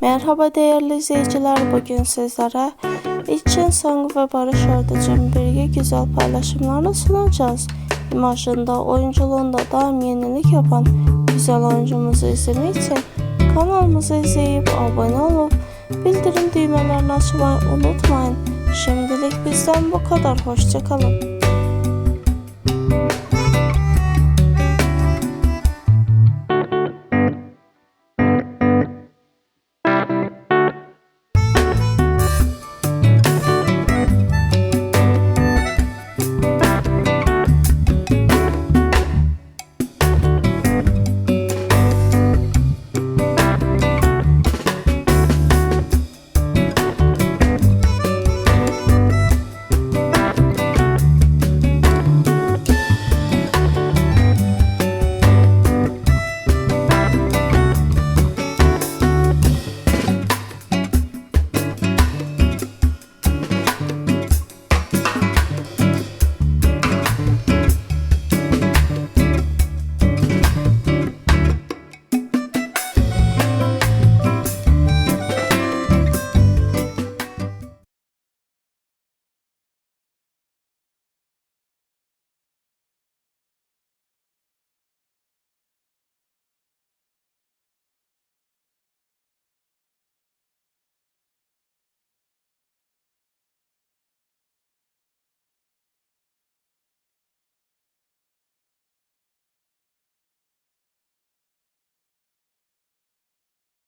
Merhaba değerli izleyiciler. Bugün sizlere İçin Sang ve Barış Arduç'un birlikte güzel paylaşımlarını sunacağız. İmajında, oyunculuğunda daim yenilik yapan güzel oyuncumuzu izlemek için kanalımızı izleyip abone olup bildirim düğmelerini açmayı unutmayın. Şimdilik bizden bu kadar. Hoşçakalın.